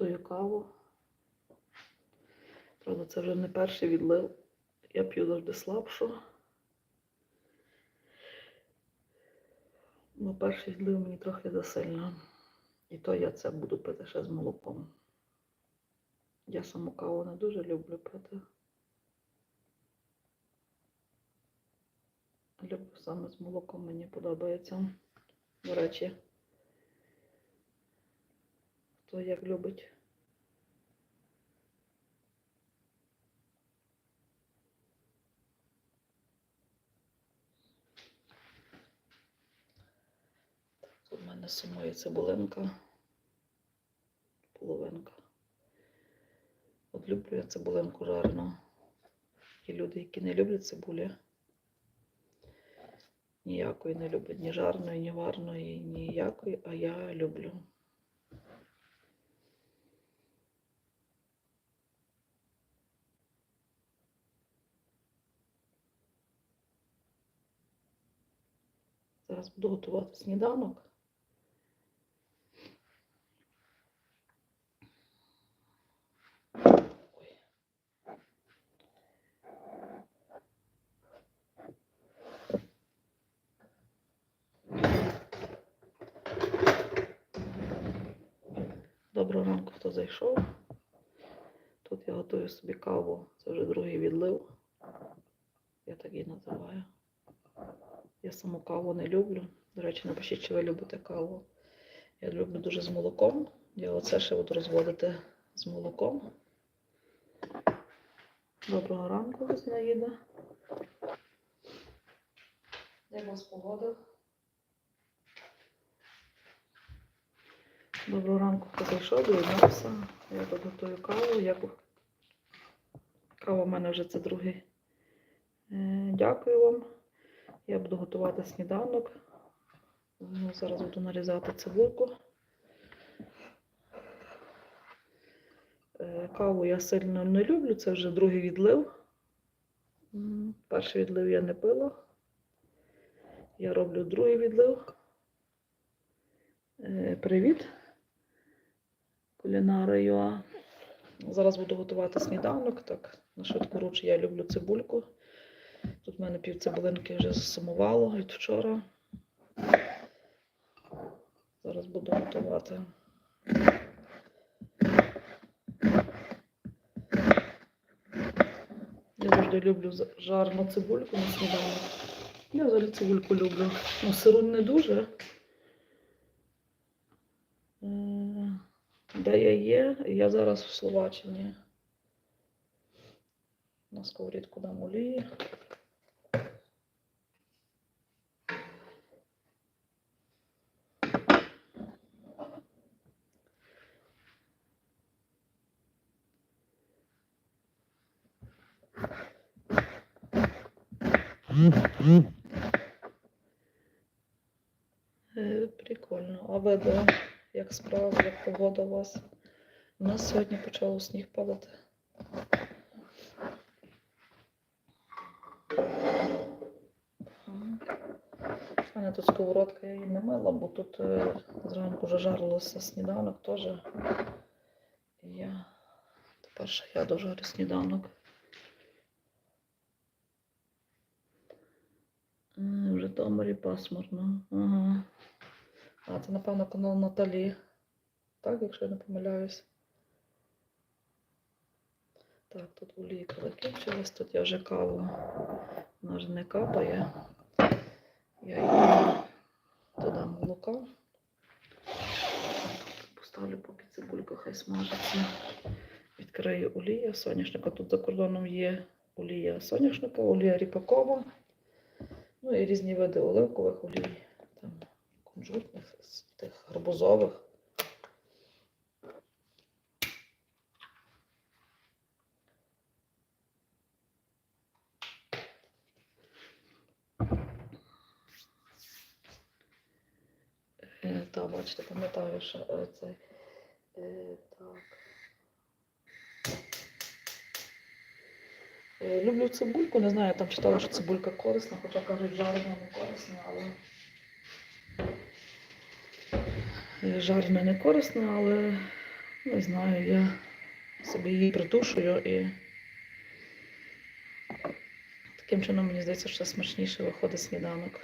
Готую каву. Правда, це вже не перший відлив. Я п'ю завжди слабшу. Ну, перший відлив мені трохи засильно. І то я це буду пити ще з молоком. Я саму каву не дуже люблю пити. Люблю саме з молоком, мені подобається. До речі, хто як любить. Тут мене сумує цибулинка. Половинка. От люблю я цибулинку жарну. Є люди, які не люблять цибулі. Ніякої не люблять ні жарної, ні варної, ніякої, а я люблю. Зараз буду готувати сніданок. Доброго ранку, хто зайшов. Тут я готую собі каву. Це вже другий відлив. Я так її називаю. Я саму каву не люблю. До речі, напишіть, чи ви любите каву. Я люблю дуже з молоком. Я оце ще буду розводити з молоком. Доброго ранку, Зінаїда. Як вас погода? Доброго ранку, хто зайшов, доєднався. Я тут готую каву. Я... ку- Кава в мене вже це другий. Е, Дякую вам. Я буду готувати сніданок. Ну, Зараз буду нарізати цибульку. Е, Каву я сильно не люблю, це вже другий відлив. Перший відлив я не пила. Я роблю другий відлив. Е, Привіт, кулінара. Зараз буду готувати сніданок. Так, на швидку руч я люблю цибульку. Тут в мене пів цибулинки вже засумувало від вчора. Зараз буду готувати. Я завжди люблю жарну цибульку на сніданок. Я взагалі цибульку люблю. Ну, сиру не дуже. Е, Де я є? Я зараз в Словаччині. На сковорідку дам олії. Е, Прикольно. А ви де? Справа, як погода у вас? У нас сьогодні почало сніг падати. У мене тут сковородка, я її не мила, бо тут е, зранку вже жарилося сніданок теж. Я тепер ще я дожарю сніданок. В Житомирі пасмурно. Ага. А, це, напевно, канал Наталі. Так, якщо я не помиляюсь. Так, тут олійка закінчилась, тут я вже каву. Вона вже не капає. Я її додам молока. Поставлю, поки цибулька хай смажиться. Відкрию олія соняшника. Тут за кордоном є олія соняшника, олія ріпакова. Ну і різні види оливкових олій, кунжутних, з тих гарбузових. Е, Та, бачите, пам'ятаю, що е, цей. Е, так. Люблю цибульку, не знаю, я там читала, що цибулька корисна, хоча кажуть, жарена не корисна, але. Е, не корисна, але Не знаю, я собі її притушую і таким чином, мені здається, що смачніше виходить сніданок.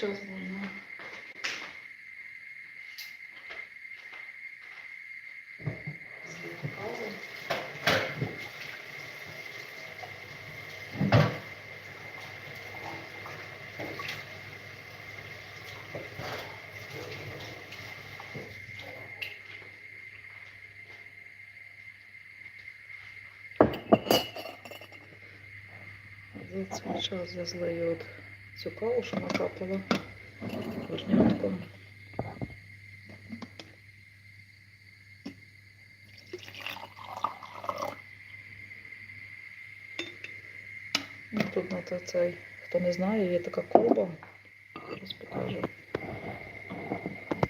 За цей час можна злити каву. За цей час я злию от цю каву, що накапала горнятку. Ну, Тут на цей, хто не знає, є така колба. Зараз покажу.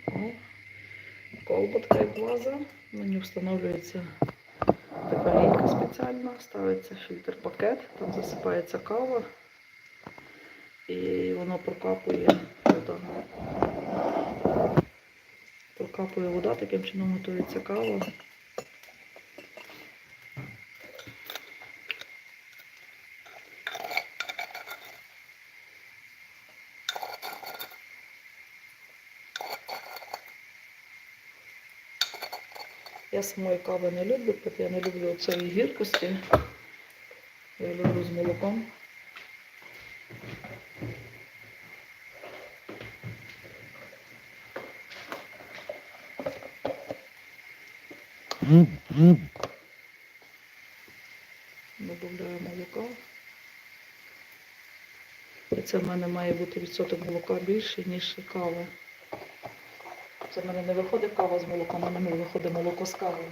О, Колба така як ваза. На ній встановлюється така лінька спеціальна, ставиться фільтр пакет, там засипається кава воно прокапує вода. Прокапує вода, таким чином готується кава. Я самої кави не люблю пити, я не люблю цієї гіркості. Я люблю з молоком. Добавляю молока. І це в мене має бути відсоток молока більший, ніж кави. Це в мене не виходить кава з молоком, а в мене виходить молоко з кавою.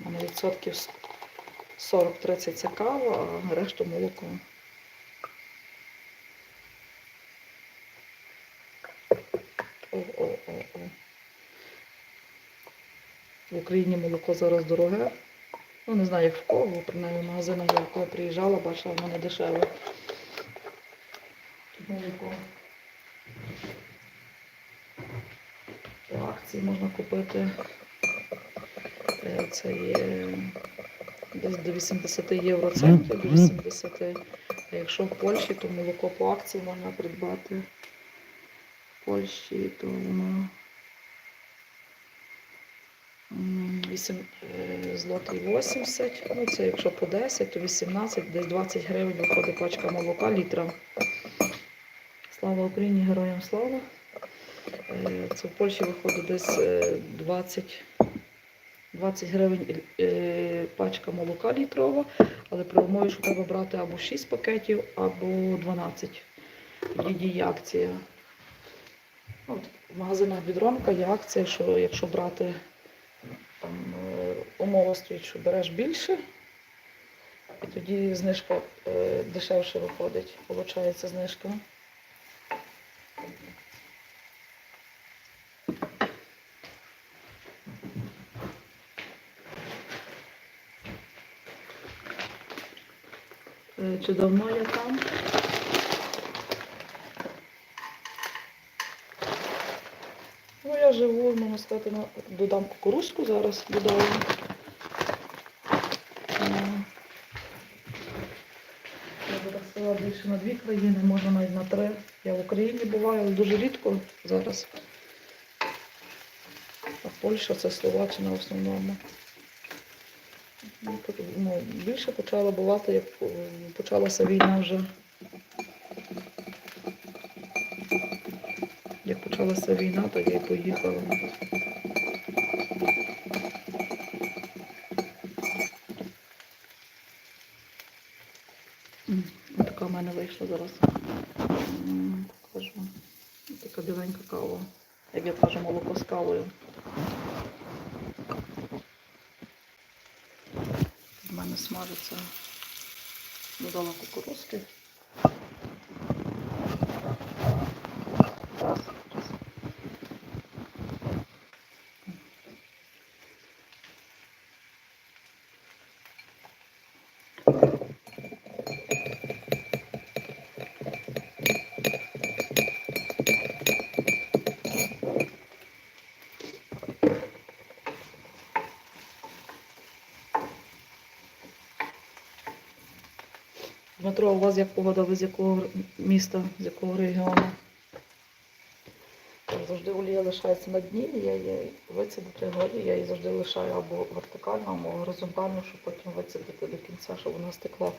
У мене відсотків 40-30 це кава, а решту молоко. О-о-о-о. В Україні молоко зараз дороге. Ну, не знаю, як в кого, принаймні в магазинах, я коли приїжджала, бачила, воно не дешеве. Тут молоко. По акції можна купити. е, Це є десь до 80 євро центів, до 80. А якщо в Польщі, то молоко по акції можна придбати. В Польщі, то воно 8 е, злотий 80. Ну, це якщо по 10, то 18, десь 20 гривень виходить пачка молока літра. Слава Україні, героям слава. Е, Це в Польщі виходить десь е, 20, 20 гривень пачка молока літрова, але при умові, що треба брати або 6 пакетів, або 12. Тоді діє акція. Ну, От, в магазинах Бідронка є акція, що якщо брати там, е, умова стоїть, що береш більше, і тоді знижка е, дешевше виходить, виходить знижка. Е, Чи давно я там? Ну, я живу, можна сказати, на... додам кукурузку зараз додаю. Е, Я більше на дві країни, може навіть на три. Я в Україні буваю, але дуже рідко зараз. А Польща це Словаччина в основному. Ну, ну, більше почала бувати, як е, почалася війна вже. Почалася війна, то я й поїхала. Така в мене вийшла зараз. Покажу. Така біленька кава. Як я кажу, молоко з кавою. мене смажиться. Додала кукурузки. Дмитро, у вас як погода, ви з якого міста, з якого регіону? Завжди олія лишається на дні, я її вицідити годі, я її завжди лишаю або вертикально, або горизонтально, щоб потім вицідити до кінця, щоб вона стекла.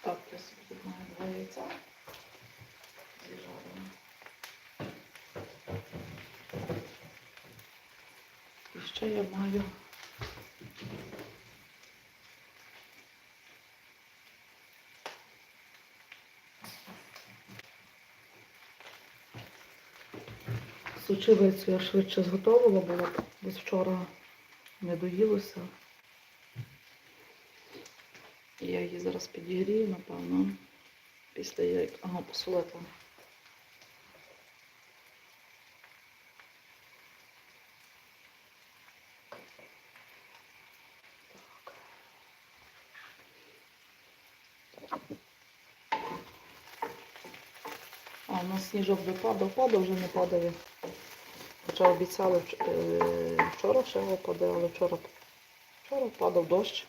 Так, я собі тут маю два яйця. Зіжаримо. І ще я маю сочевицю я швидше зготовила, бо вчора не доїлося. Я її зараз підігрію, напевно, після яєк. Ага, посолити. А, у нас сніжок вже падав, падав, вже не падає. Хоча обіцяли вч- е, вчора ще випаде, але вчора, вчора падав дощ.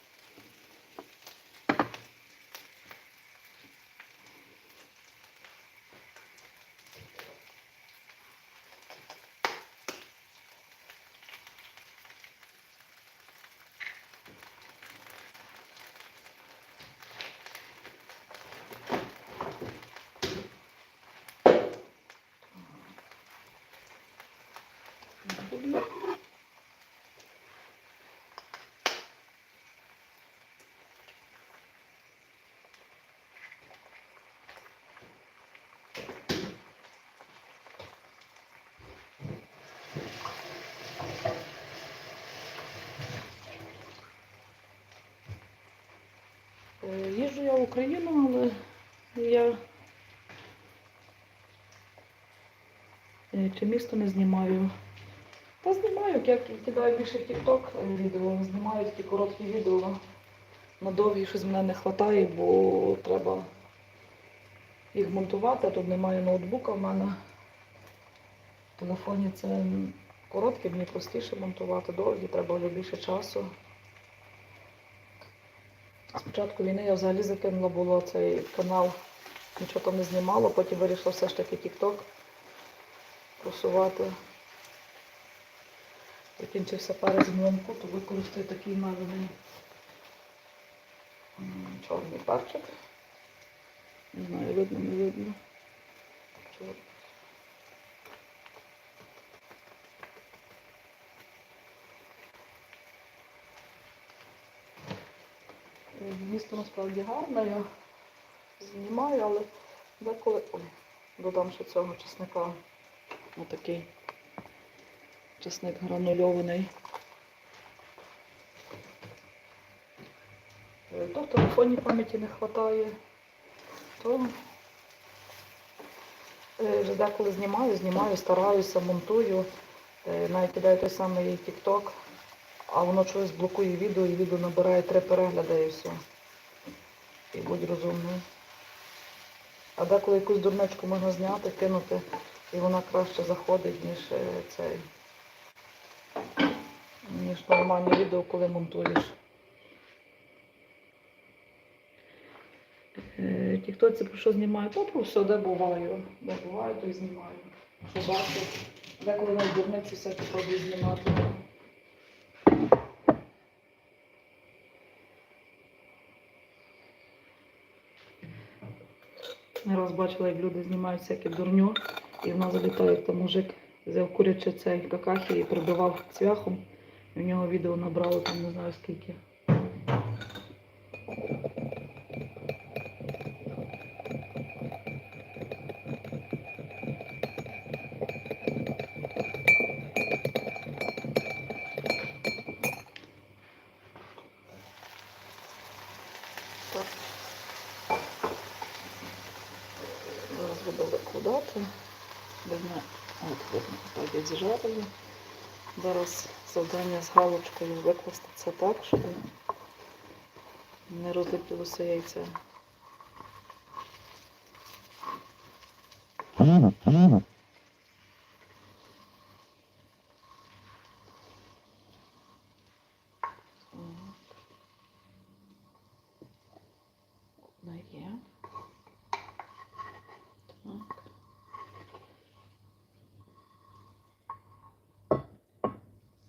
Їжджу я в Україну, але я е, чи місто не знімаю. Та знімаю, як я кидаю більше в TikTok відео, знімаю такі короткі відео. На довгі щось мене не вистачає, бо треба їх монтувати. а Тут немає ноутбука в мене. В телефоні це коротке, мені простіше монтувати, довгі, треба вже більше часу. З початку війни я взагалі закинула було цей канал, нічого там не знімала, потім вирішила все ж таки TikTok просувати. Закінчився перець млинку, то використаю такий мелений чорний перчик. Не знаю, видно, не видно. Чорний. Е, Місто насправді гарне, я знімаю, але деколи Ой, додам ще цього чесника. Отакий чесник гранульований. Е, То в телефоні пам'яті не вистачає, то е, вже деколи знімаю, знімаю, стараюся, монтую, е, навіть кидаю той самий TikTok, а воно чогось блокує відео і відео набирає три перегляди і все. І будь розумною. А деколи якусь дурничку можна зняти, кинути, і вона краще заходить, ніж цей, ніж нормальне відео, коли монтуєш. Е, Ті, хто це про що знімає, то про все, де буваю. Де буваю, то і знімаю. Що бачу, деколи навіть дурниці всякі пробую знімати. Не раз бачила, як люди знімають всяке дурню, і вона залітає, як там мужик взяв куряче цей какахи і прибивав цвяхом. У нього відео набрало там не знаю скільки. Зараз буду викладати. От видно, так я зжарила. Зараз завдання з галочкою викласти це так, щоб не розліпилося яйце. Так. Одна є. Так.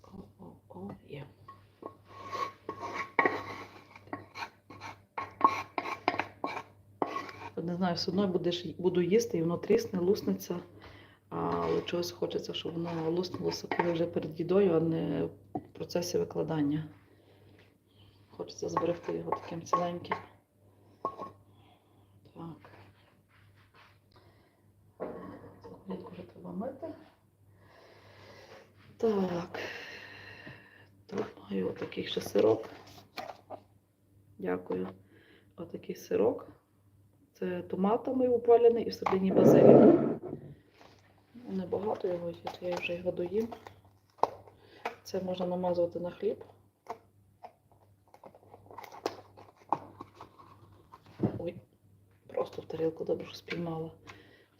О, о, о, є. От Не знаю, все одно будеш, буду їсти, і воно трісне, луснеться. Але чогось хочеться, щоб воно луснулося коли вже перед їдою, а не в процесі викладання. Хочеться зберегти його таким ціленьким. Так. Клітку вже треба мити. Так. Тут маю отакий ще сирок. Дякую. Отакий сирок. Це томатами упалений і всередині базилік. Ну, Небагато його я вже його доїм. Це можна намазувати на хліб. Ой, просто в тарілку добре спіймала.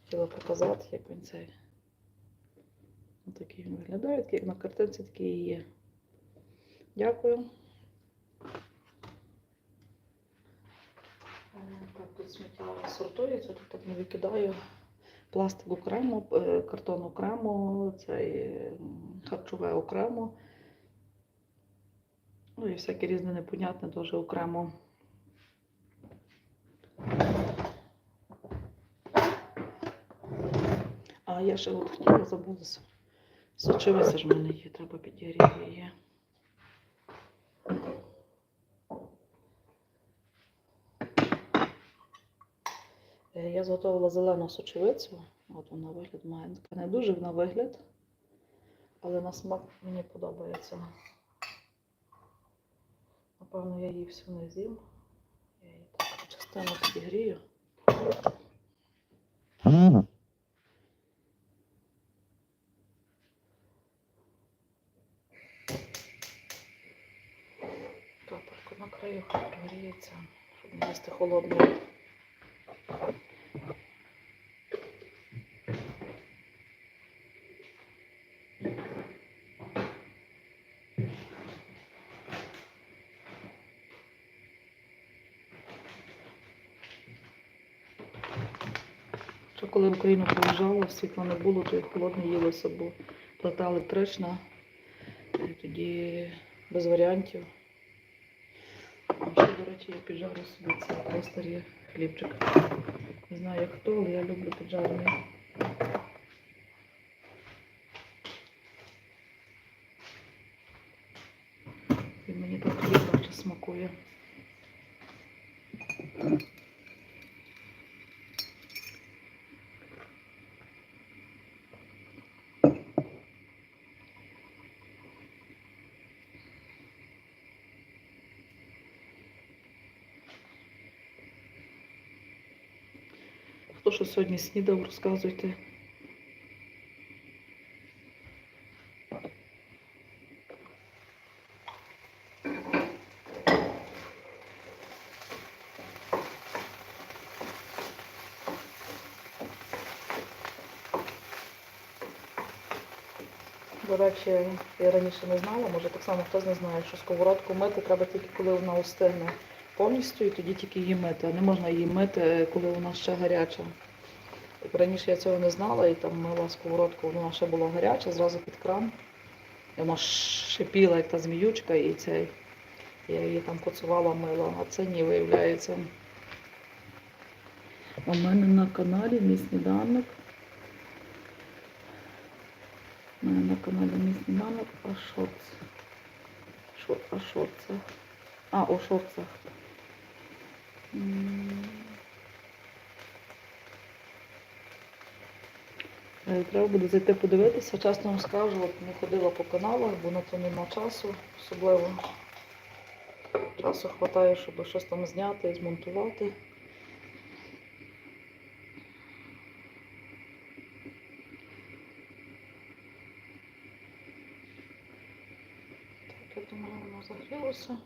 Хотіла показати, як він цей. Ось такий він виглядає, як на картинці, такий і є. Дякую. Е, Так, тут сміття сортується, тут не викидаю. Пластик окремо, е, картон окремо, цей харчове окремо. Ну і всяке різне непонятне теж окремо. А я ще от хотіла забулася. Сочевиця ж в мене є, треба підігріти її. Я зготовила зелену сочевицю. От вона вигляд має. Не дуже на вигляд, але на смак мені подобається. Напевно, я її всю не з'їм. Я її так частину підігрію. Капельку накрию, хай прогріється, щоб не їсти холодного. Що коли в Україну приїжджала, світла не було, то і холодне їлося, бо плита електрична, і тоді без варіантів. А ще, до речі, я піджарю собі цей просторі хлібчик. Не знаю, як хто, але я люблю піджарений. Він мені так хліб наче смакує. Хто що сьогодні снідав, розказуйте. До речі, я раніше не знала, може так само хтось не знає, що сковородку мити треба тільки коли вона остигне повністю і тоді тільки її мити. А не можна її мити, коли вона ще гаряча. Раніше я цього не знала і там мила сковородку, вона ще була гаряча, зразу під кран. І вона шипіла, як та зміючка, і цей. Я її там коцувала мила, а це ні, виявляється. У мене на каналі мій сніданок. У мене на каналі мій сніданок, а що це? Що, а що це? А, у шорцах. Е, Треба буде зайти подивитися. Чесно вам скажу, не ходила по каналах, бо на то нема часу особливо. Часу вистачає, щоб щось там зняти, і змонтувати. Так, я думаю, воно загрілося.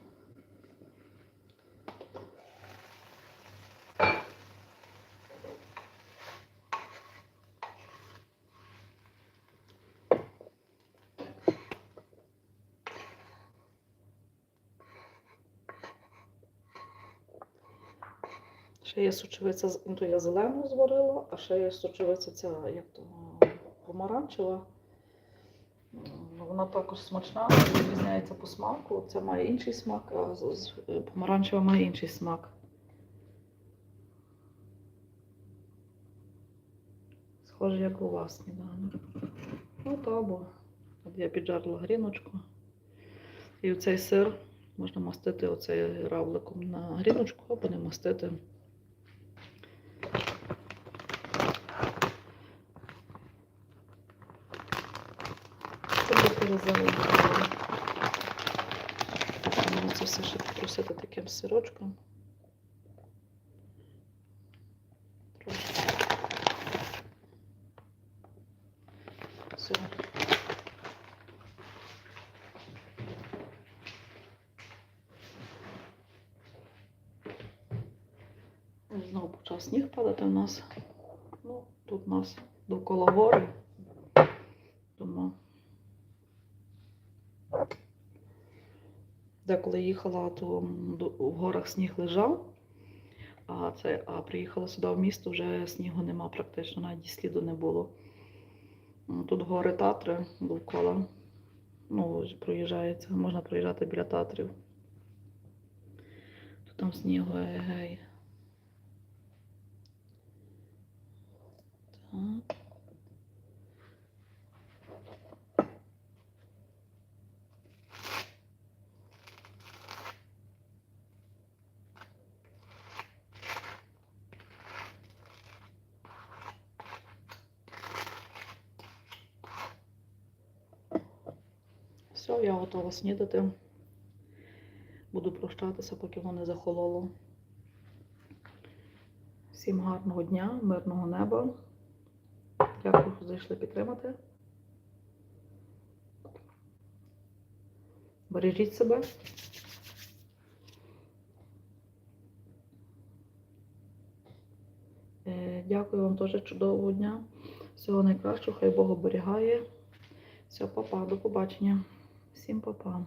Ще є сочевиця, ну, то я зелену зварила, а ще є сочевиця ця, як то, помаранчева. Вона також смачна, відрізняється по смаку. Це має інший смак, а помаранчева має інший смак. Схоже, як у вас сніданок. Ну, та, бо от я піджарила гріночку. І оцей сир можна мастити оцей равликом на гріночку, або не мастити. Тобто перезалити. Це все ще потрусити таким. Трошки. Все. Знову почав сніг падати в нас. Ну, тут у нас довкола гори. Тому деколи їхала, то в горах сніг лежав, а, це, а приїхала сюди в місто, вже снігу нема практично, навіть сліду не було. Тут гори Татри довкола. Ну, проїжджається, можна проїжджати біля Татрів. Тут там снігу гей. Так. Все, я готова снідати. Буду прощатися, поки воно не захололо. Всім гарного дня, мирного неба. Дякую, що зайшли підтримати. Бережіть себе. Е, Дякую вам теж чудового дня. Всього найкращого, хай Бог оберігає. Все, папа, до побачення. Всім папа.